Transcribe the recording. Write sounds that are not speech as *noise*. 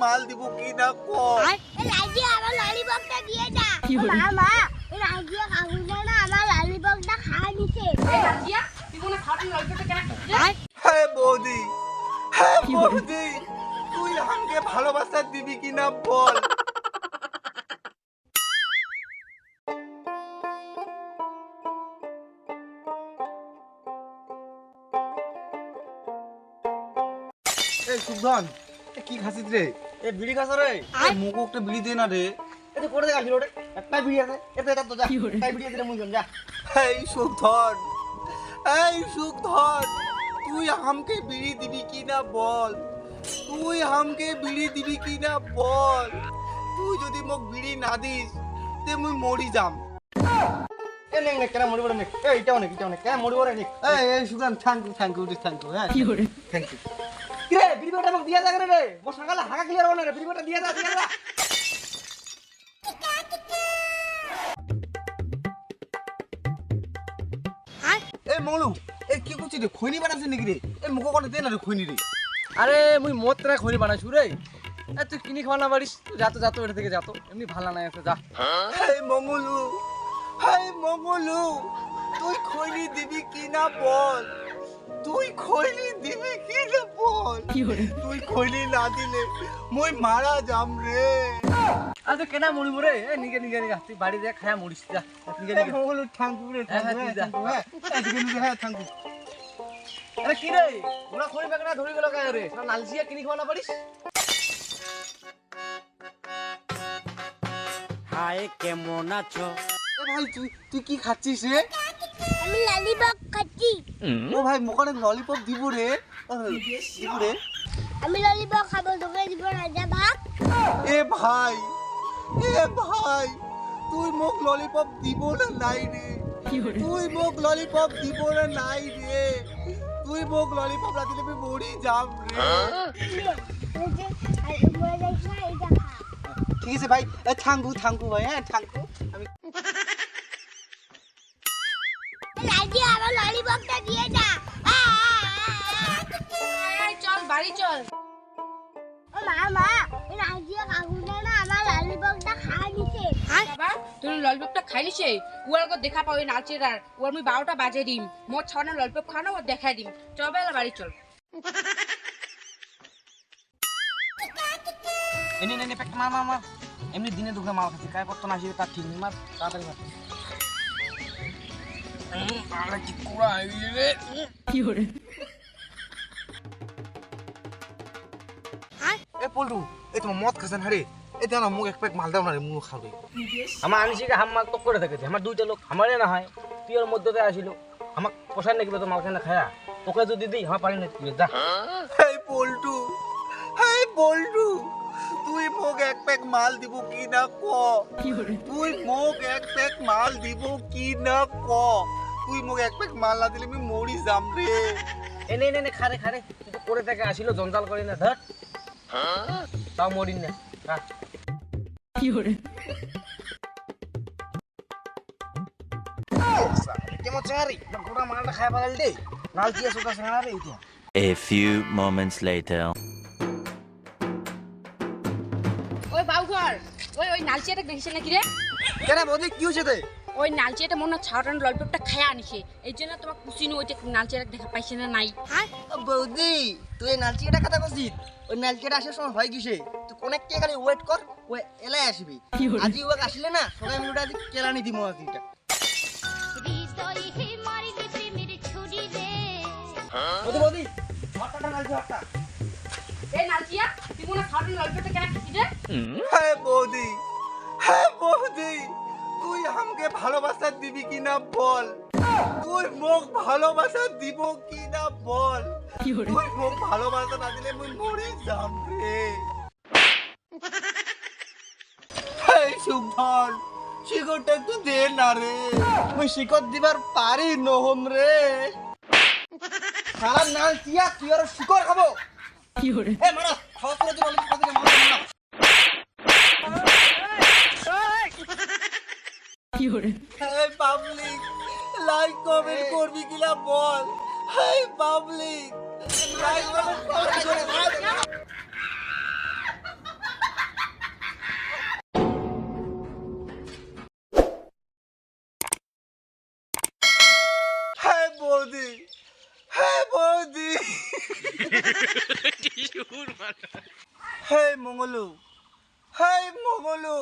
মাল দিব কি না কর? রাজি আমার ললিপপটা দিয়ে যা। মা মা রাজিয়া কাকুটা না আমার ললিপপটা খাওয়া নিছে রাজিয়া তুই মনে কেন হ্যাঁ? বৌদি হ্যাঁ বৌদি তুই আমাকে ভালোবাসা দিবি কি না বল? এই কি খাসিস রে? এ বিড়ি খাস রে? মুখে একটা বিড়ি দে না রে এ তো করে দে গালি রে একটা বিড়ি আছে। এতে এটা তো যা। একটা বিড়ি আছে মুই যা। এই সুধন এই সুধন তুই আমাকে বিড়ি দিবি কি না বল? তুই আমাকে বিড়ি দিবি কি না বল? তুই যদি মোক বিড়ি না দিস তে মুই মরি যাম। এ নে নে কেন মরি বড় নে? এটাও নে এটাও নে। কেন মরি বড় নে? এই Sudhan thank you thank you thank you হ্যাঁ। থ্যাংক ইউ কি রে বিড়ি বেটা আমাকে দিয়া যাবে রে। মো সকালে হাগা ক্লিয়ার হবে না রে বিড়ি বেটা দিয়া যা দিয়া যা। এই মংলু এই কি করছিস রে? খৈনি বানাছিস নাকি রে? এই মুখ করে দে না রে খৈনি রে। আরে মুই মতরা খড়ি বানাইছু রে। এ তুই কিনি খাওয়া না পারিস তুই যাতো যাতো এটা থেকে যাতো এমনি ভালো নাই আছে যা। এই মঙ্গলু এই মঙ্গলু তুই খৈনি দিবি কি না বল? তুই খৈনি দিবি কি না বল? তুই খৈনি না দিলে মই মারা যাম রে। আজ কেনা মরি মরে এ নিগে নিগে নিগে তুই বাড়ি যা খায়া মরিস যা। নিগে নিগে। থ্যাংক ইউ রে হ্যাঁ, হ্যাঁ, ইউ যা। হ্যাঁ। এই হ্যাঁ থ্যাংক ইউ আরে কি রে? ওরা খড়ি বেগনা ধরি গেল কায় রে? সব নালসিয়া কিনি খাওয়া না পারিস? হায় কেমন আছো? এ ভাই তুই তুই কি খাচ্ছিস রে? আমি ললিপপ খাচ্ছি। ও ভাই মোকানে ললিপপ দিব রে। দিব রে। আমি ললিপপ খাব তোকে দিব না যা ভাগ এ ভাই এ ভাই তুই মোক ললিপপ দিব না নাই রে। তুই মোক ললিপপ দিব না নাই রে। তুই মোক ললিপপ না দিলে আমি মরি যাম রে। ঠিক আছে ভাই এ থাঙ্কু থাঙ্কু ভাই হ্যাঁ থাঙ্কু। আমি রাজি আমার ললিপপটা দিয়ে যা। আ, আ, আ, আ। এই চল বাড়ি চল। ও মা মা রাজিয়া কাকুটা না আমার ললিপপটা খাওয়া নিছে বাবা তুই ললিপপটা খাইলি সে উয়ার গো দেখা পাও নাচের আর। উয়ার মুই বারোটা বাজে দিম। মোর ছাওয়ানো ললিপপ খাওয়ানো ও দেখাই দিম। চল বেলা বাড়ি চল। এনে নে পেট মার মার মার এমনি দিনে দুপুরে মাল খাচ্ছি কায় কত না আসি তার ঠিক নেই মার তাড়াতাড়ি *laughs* এ পল্টু এই তোমার মদ খাসেন হারে এই দেখ না মুখ এক প্যাক মাল দাও না রে মুখ খাবে আমার আনিসিকে হাম মাল টক করে দেখেছে আমার দুইটা লোক আমারে না হয় তুই ওর মধ্যে আসিল। আমাক পোষায় নাকি তো মাল খানা খায়া? তোকে যদি দিই আমার পারি না তুই যা। এই পল্টু এই পল্টু। তুই মোক এক প্যাক মাল দিব কি না ক? তুই মোক এক প্যাক মাল দিব কি না ক? তুই মোক এক প্যাক মাল না দিলে আমি মরি যাম রে এনে এনে এনে খারে খারে তুই তো করে থেকে আসিল জঞ্জাল করি না ধর তাও মরিন না খা। কেমন চেঙারি গোটা মালটা খাই পালাল দে নাল চিয়া সুতা চেঙারি এটা A few moments later. নালচিয়াটা দেখেছে নাকি রে? কেন বৌদি কি হয়েছে তে? ওই নালচিয়াটা মনে হয় ছাওয়াটানো ললিপপটা খায়া আনিছে। এই জন্য তোমার কুচিনু ওইটা নালচিয়াটা দেখা পাইছে না নাই? বৌদি তুই এই নালচিয়াটা কথা বলছিস ওই নালচিয়াটা আসার সময় হয় কিসে তুই কোনে কে খালি ওয়েট কর ও এলাই আসবি আজি ওকে আসলে না সবাই মিলে আজ কেলানি দিব আজিটা বৌদি বৌদি হট্টাটা নালচি হট্টা এই নালচিয়া তুই মনে হয় কেন রে হ্যাঁ বৌদি। হ্যাঁ বৌদি তুই আমাকে ভালোবাসা দিবি কি না বল? তুই মোক ভালোবাসা দিব কি না বল তুই মোক ভালোবাসা না দিলে মুই মরে রে। এই শিকড়টা একটু দে না রে। মুই শিকত দিবার পারি নহম রে। সারা নালচিয়া তুই আর শিকর খাব। এ মারা খাওয়া করে এই পাবলিক লাইক কমেন্ট করবি কিনা বল। এই পাবলিক লাইক কমেন্ট করে বৌদি হে বৌদি। হে মঙ্গলু হে মঙ্গলু।